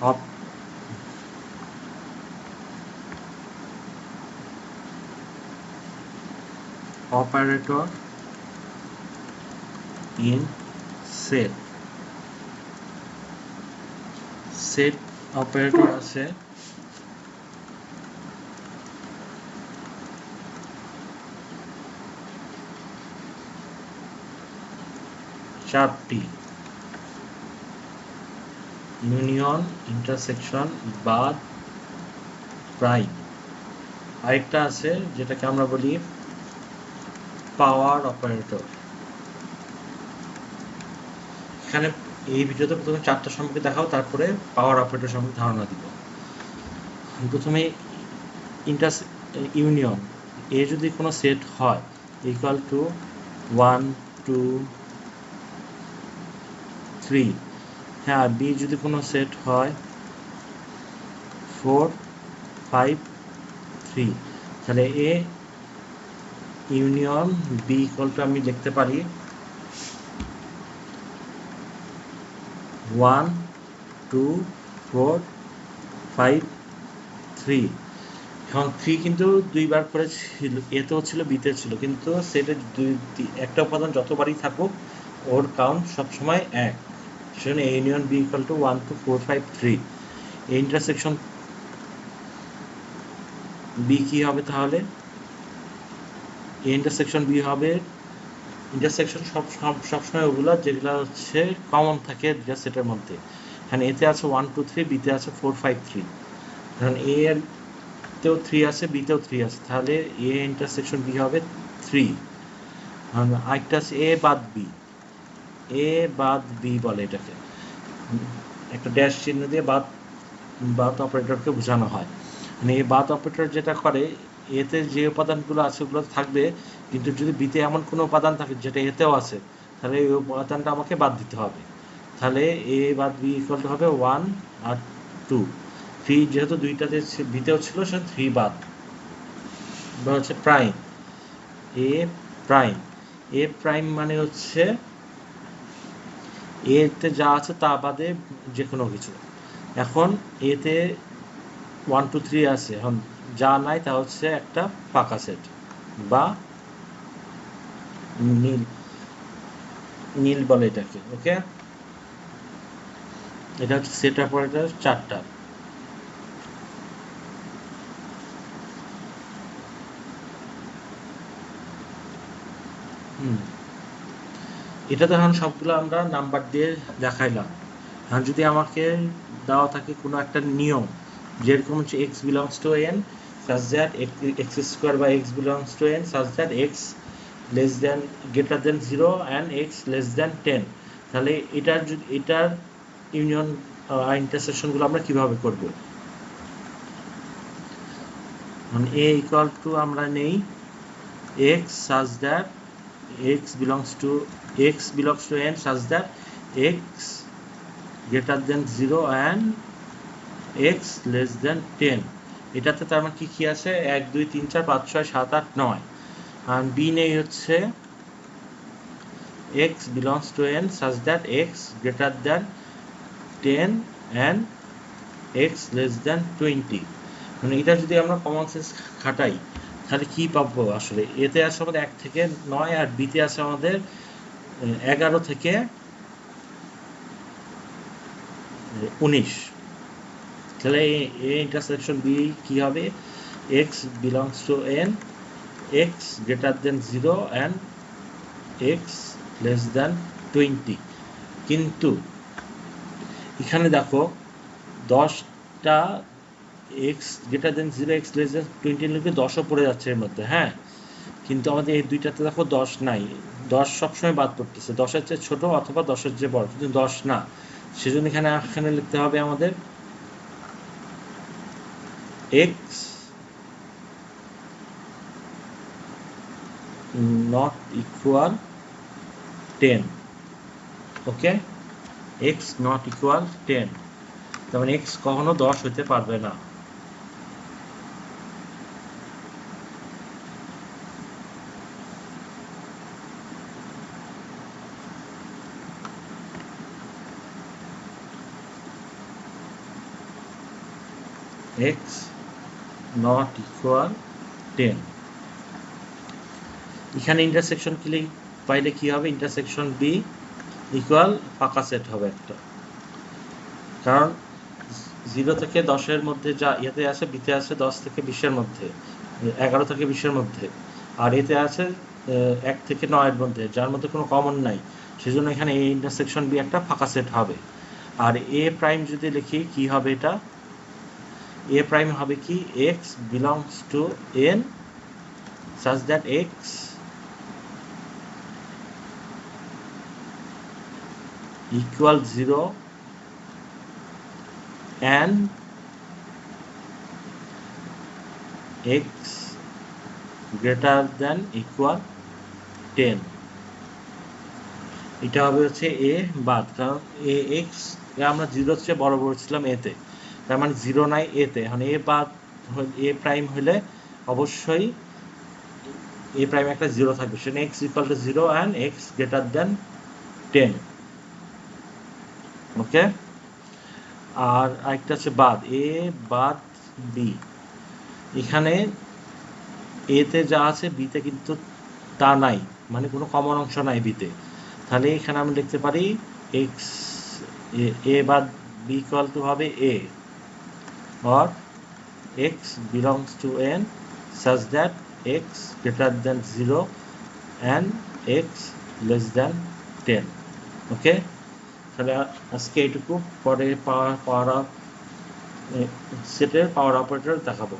অপ operator in set set operator আছে চারটি ইউনিয়ন ইন্টারসেকশন বাদ প্রাইম আরেকটা আছে যেটাকে আমরা বলি পাওয়ার অপারেটর এখানে এই ভিডিওতে প্রথমে চারটা সম্পর্কে দেখাও, তারপরে পাওয়ার অপারেটর সম্পর্কে ধারণা দিব। প্রথমে ইন্টার ইউনিয়ন, এ যদি কোনো সেট হয় equal to one two three হ্যাঁ বি যদি কোনো সেট হয় ফোর ফাইভ থ্রি তাহলে এ ইউনিয়ন বি ইকুয়াল আমি লিখতে পারি one two four five three এখন থ্রি কিন্তু দুইবার করে ছিল এতেও ছিল বিতে ছিল। কিন্তু সেটা দুই একটা উপাদান যতবারই থাকুক, ওর কাউন্ট সবসময় এক। সেজন্য A union B equal to one two four five three intersection B কি হবে তাহলে? ইন্টারসেকশন বি হবে ইন্টারসেকশন সব সব সবসময় ওগুলো যেগুলো হচ্ছে কমন থাকে দুটা সেটের মধ্যে। এখানে এতে আছে ওয়ান টু থ্রি বিতে আছে ফোর ফাইভ থ্রি ধরুন এ এর তেও থ্রি আছে বিতেও থ্রি আছে। তাহলে এ ইন্টারসেকশন বি হবে থ্রি আরেকটা আছে এ বাদ বি এ বাদ বি বলে এটাকে। একটা ড্যাশ চিহ্ন দিয়ে বাদ বাদ অপারেটরকে বোঝানো হয়। মানে এই বাদ অপারেটর যেটা করে, এতে যে উপাদানগুলো আছে ওগুলো থাকবে, কিন্তু যদি বিতে এমন কোনো উপাদান থাকে যেটা এতেও আছে, তাহলে এই উপাদানটা আমাকে বাদ দিতে হবে। তাহলে এ বাদ বি ইকুয়াল টু হবে ওয়ান আর টু থ্রি যেহেতু দুইটাতে বিতেও ছিল, সে থ্রি বাদ। হচ্ছে prime A prime A prime মানে হচ্ছে এতে যা আছে তা বাদে যে কোনো কিছু। এখন এতে ওয়ান টু থ্রি আছে। এখন যা নাই তা হচ্ছে একটা ফাঁকা সেট বা নীল নীল বলে এটাকে ওকে এটা হচ্ছে সেট অপারেটর চারটা। এটা তো এখন সবগুলো আমরা নাম্বার দিয়ে দেখাইলাম। এখন যদি আমাকে দেওয়া থাকে কোনো একটা নিয়ম, যেরকম হচ্ছে x belongs to N such that x square by x belongs to n such that x less than, greater than 0 and x less than 10 তাহলে এটার এটার ইউনিয়ন ইন্টারসেকশনগুলো আমরা কীভাবে করব? মানে a equal to আমরা নেই, x such that x belongs to x belongs to n such that x greater than 0 and x less than 10 এটাতে তার মানে কি কি আছে এক দুই তিন চার পাঁচ ছয় সাত আট নয় আর বি নেই হচ্ছে x belongs to n such that x greater than 10 and x less than 20 মানে এটা যদি আমরা কমন সেন্স খাটাই তাহলে কি পাবো আসলে? এতে আছে আমাদের এক থেকে নয় আর বিতে আছে আমাদের এগারো থেকে উনিশ। তাহলে এ ইন্টারসেকশন বি কি হবে? X belongs to N x greater than zero and x less than twenty কিন্তু, এখানে দেখো, দশটা x greater than zero x less than twenty লিখে দশও পড়ে যাচ্ছে এর মধ্যে হ্যাঁ? কিন্তু আমাদের এই দুইটাতে দেখো দশ নাই। দশ সবসময় বাদ পড়তেছে। দশের চেয়ে ছোটো অথবা দশের চেয়ে বড়, কিন্তু দশ না। সেজন্য এখানে এখানে লিখতে হবে আমাদের x not equal 10 okay x not equal 10 তার মানে x কখনো 10 হতে পারবে না। এক্স নট ইকুয়াল টেন এখানে ইন্টারসেকশন ক্লিক পাইলে কি হবে? ইন্টারসেকশন বি ইকুয়াল ফাঁকা সেট হবে একটা। কারণ জিরো থেকে দশের মধ্যে যা ইয়েতে আছে বিতে আছে দশ থেকে বিশের মধ্যে, এগারো থেকে বিশের মধ্যে। আর এতে আছে এক থেকে নয়ের মধ্যে, যার মধ্যে কোনো কমন নাই। সেজন্য এখানে এ ইন্টারসেকশন বি একটা ফাঁকা সেট হবে। আর এ প্রাইম যদি লিখি, কি হবে এটা? এ প্রাইম হবে কি? X belongs to N such that x equal 0 and x greater than equal 10 এটা হবে হচ্ছে এ বাদ, কারণ এ এক্স আমরা জিরোর চেয়ে বড় বলছিলাম এতে তার মানে জিরো নাই এতে এখন এ বাদ এ প্রাইম হলে অবশ্যই এ প্রাইম একটা জিরো থাকবে। সেখানে x equal to zero and x greater than ten okay আর আরেকটা আছে বাদ। এ বাদ বি এখানে এতে যা আছে বিতে কিন্তু তা নাই। মানে কোনো কমন অংশ নাই বিতে তাহলে এখানে আমি লিখতে পারি এক্স এ বাদ বি ইকুয়াল টু হবে এ or x belongs to n such that x greater than 0 and x less than 10 ওকে তাহলে আজকে এইটুকু পরে পাওয়ার পাওয়ার সেটের পাওয়ার অপারেটর দেখাবো